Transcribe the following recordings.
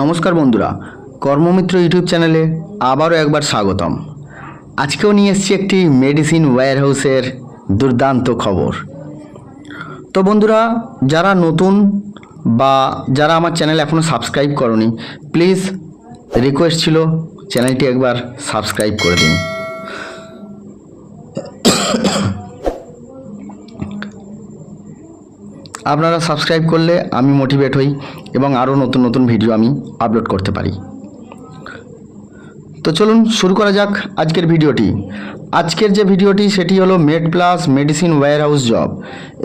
নমস্কার বন্ধুরা, কর্মমিত্র ইউটিউব চ্যানেলে আবারও একবার স্বাগতম। আজকেও নিয়ে এসেছি একটি মেডিসিন ওয়্যার হাউসের দুর্দান্ত খবর। তো বন্ধুরা, যারা নতুন বা যারা আমার চ্যানেল এখনও সাবস্ক্রাইব করনি, প্লিজ রিকোয়েস্ট ছিল চ্যানেলটি একবার সাবস্ক্রাইব করে দিন। আপনারা সাবস্ক্রাইব করলে আমি মোটিভেট হই এবং আরও নতুন নতুন ভিডিও আমি আপলোড করতে পারি। তো চলুন শুরু করা যাক আজকের ভিডিওটি আজকের যে ভিডিওটি সেটি হলো Med Plus medicine warehouse job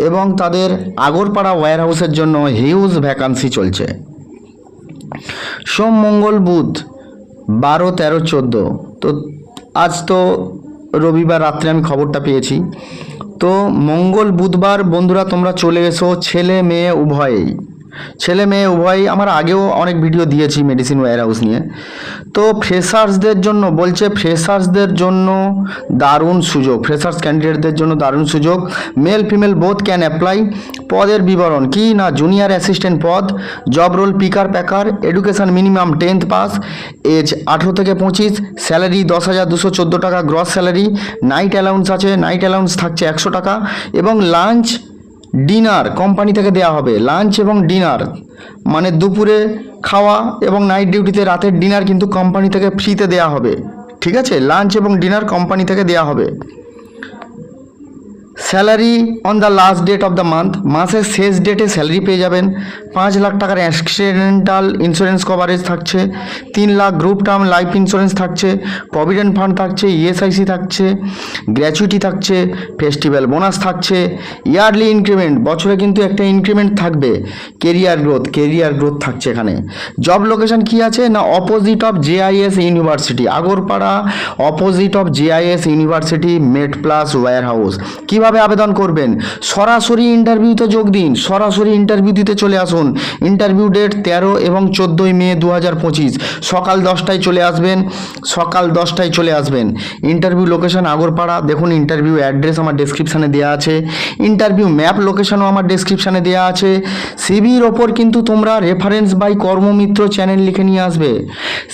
এবং তাদের আগরপাড়া ওয়্যারহাউসের জন্য হিউজ ভ্যাকান্সি চলছে। সোম, মঙ্গল, বুধ, বারো, তেরো, চোদ্দ। তো আজ তো রবিবার, রাত্রে আমি খবরটা পেয়েছি। তো মঙ্গল বুধবার বন্ধুরা তোমরা চলে এসো ছেলে মেয়ে উভয়েই। ছেলে মেয়ে উভয়ই আমার আগেও অনেক ভিডিও দিয়েছি মেডিসিন ওয়্যারহাউস নিয়ে। তো ফ্রেশার্সদের জন্য, বলছে ফ্রেশার্সদের জন্য দারুণ সুযোগ ফ্রেশার্স ক্যান্ডিডেটদের জন্য দারুণ সুযোগ। Male female both can apply পদের বিবরণ, কি না জুনিয়র অ্যাসিস্ট্যান্ট পদ job role picker packer education minimum tenth pass age আঠেরো থেকে পঁচিশ স্যালারি দশ হাজার দুশো চোদ্দ টাকা গ্রস স্যালারি নাইট অ্যালাউন্স আছে নাইট অ্যালাউন্স থাকছে একশো টাকা, এবং লাঞ্চ ডিনার কোম্পানি থেকে দেওয়া হবে, লাঞ্চ এবং ডিনার। মানে দুপুরে খাওয়া এবং নাইট ডিউটিতে রাতের ডিনার কিন্তু কোম্পানি থেকে ফ্রিতে দেওয়া হবে। ঠিক আছে? লাঞ্চ এবং ডিনার কোম্পানি থেকে দেওয়া হবে। Salary on the last date of the month মাসের শেষ ডেটে স্যালারি পেয়ে যাবেন। পাঁচ লাখ টাকার অ্যাক্সিডেন্টাল ইন্স্যুরেন্স কভারেজ থাকছে। তিন lakh group term life insurance থাকছে। প্রভিডেন্ট ফান্ড থাকছে ইএসআইসি থাকছে গ্র্যাচুইটি থাকছে ফেস্টিভ্যাল বোনাস থাকছে। ইয়ারলি ইনক্রিমেন্ট বছরে কিন্তু একটা ইনক্রিমেন্ট থাকবে। কেরিয়ার গ্রোথ কেরিয়ার গ্রোথ থাকছে এখানে। জব লোকেশন কি আছে? না opposite of JIS university Agarpara opposite of JIS university Med Plus warehouse কীভাবে আবেদন করবেন? সরাসরি ইন্টারভিউতে যোগ দিন। সরাসরি ইন্টারভিউ দিতে চলে আসুন। ইন্টারভিউ ডেট তেরো এবং চোদ্দোই মে দু হাজার পঁচিশ। সকাল দশটায় চলে আসবেন। সকাল দশটায় চলে আসবেন। Interview location Agarpara. দেখুন ইন্টারভিউ অ্যাড্রেস আমার ডেসক্রিপশানে দেওয়া আছে। ইন্টারভিউ ম্যাপ লোকেশনও আমার ডেসক্রিপশানে দেওয়া আছে। সিবির ওপর কিন্তু তোমরা রেফারেন্স বাই কর্মমিত্র চ্যানেল লিখে নিয়ে আসবে।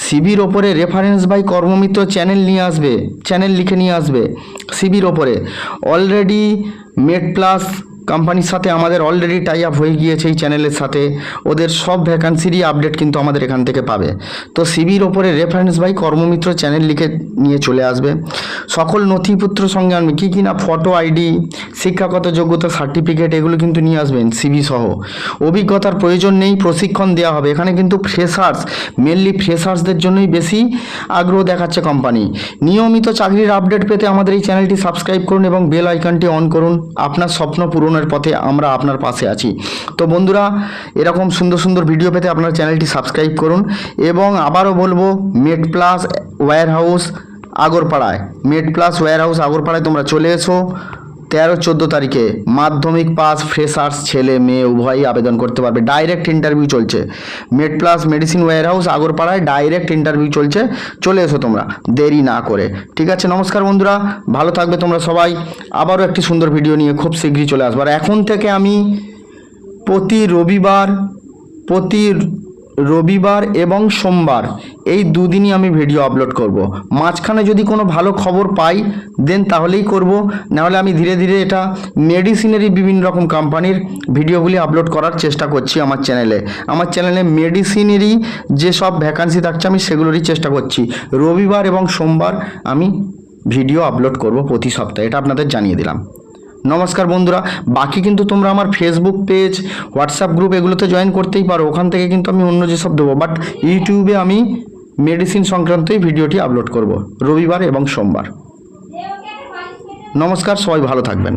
সিবির ওপরে রেফারেন্স বাই কর্মমিত্র চ্যানেল নিয়ে আসবে। চ্যানেল লিখে নিয়ে আসবে। সিবির ওপরে। অলরেডি মেড প্লাস কোম্পানির সাথে আমাদের অলরেডি টাই আপ হয়ে গিয়েছে এই চ্যানেলের সাথে। ওদের সব ভ্যাকান্সিরই আপডেট কিন্তু আমাদের এখান থেকে পাবে। তো সিবির ওপরে রেফারেন্স বাই কর্মমিত্র চ্যানেল লিখে নিয়ে চলে আসবে। সকল নথিপত্র সঙ্গে আনবে। কী কী না? ফটো আইডি শিক্ষাগত যোগ্যতা সার্টিফিকেট এগুলো কিন্তু নিয়ে আসবেন সিবি সহ। অভিজ্ঞতার প্রয়োজন নেই, প্রশিক্ষণ দেওয়া হবে। এখানে কিন্তু ফ্রেশার্স মেনলি ফ্রেশার্সদের জন্যই বেশি আগ্রহ দেখাচ্ছে কোম্পানি নিয়মিত চাকরির আপডেট পেতে আমাদের এই চ্যানেলটি সাবস্ক্রাইব করুন এবং বেল আইকনটি অন করুন। আপনার স্বপ্ন পূরণের পথে আমরা আপনার পাশে আছি। তো বন্ধুরা, এরকম সুন্দর সুন্দর ভিডিও পেতে আপনার চ্যানেলটি সাবস্ক্রাইব করুন এবং আবারও বলব মেড প্লাস ওয়্যার হাউস আগরপাড়ায় মেড প্লাস ওয়্যার হাউস আগরপাড়ায় তোমরা চলে এসো। তেরো, চোদ্দ তারিখে মাধ্যমিক পাস ফ্রেশার্স ছেলে মেয়ে উভয়ই আবেদন করতে পারবে। ডাইরেক্ট ইন্টারভিউ চলছে। মেড প্লাস মেডিসিন হাউস আগরপাড়ায় ডাইরেক্ট ইন্টারভিউ চলছে। চলে এসো তোমরা, দেরি না করে। ঠিক আছে, নমস্কার বন্ধুরা, ভালো থাকবে তোমরা সবাই। আবারও একটি সুন্দর ভিডিও নিয়ে খুব শীঘ্রই চলে আসব। আর এখন থেকে আমি প্রতি রবিবার, প্রতি রবিবার এবং সোমবার। এই দুদিনই আমি ভিডিও আপলোড করব। মাঝখানে যদি কোনো ভালো খবর পাই দেন তাহলেই করব। নাহলে আমি ধীরে ধীরে এটা মেডিসিনেরই বিভিন্ন রকম কোম্পানির ভিডিওগুলি আপলোড করার চেষ্টা করছি আমার চ্যানেলে আমার চ্যানেলে মেডিসিনেরই যেসব ভ্যাকান্সি থাকছে, আমি সেগুলোরই চেষ্টা করছি। রবিবার এবং সোমবার আমি ভিডিও আপলোড করব প্রতি সপ্তাহে। এটা আপনাদের জানিয়ে দিলাম। নমস্কার বন্ধুরা, বাকি কিন্তু তোমরা আমার ফেসবুক পেজ হোয়াটসঅ্যাপ গ্রুপ এগুলোতে জয়েন করতেই পারো, ওখান থেকে কিন্তু আমি অন্য যেসব দেবো বাট ইউটিউবে আমি মেডিসিন সংক্রান্তই ভিডিওটি আপলোড করব, রবিবার এবং সোমবার। নমস্কার, সবাই ভালো থাকবেন।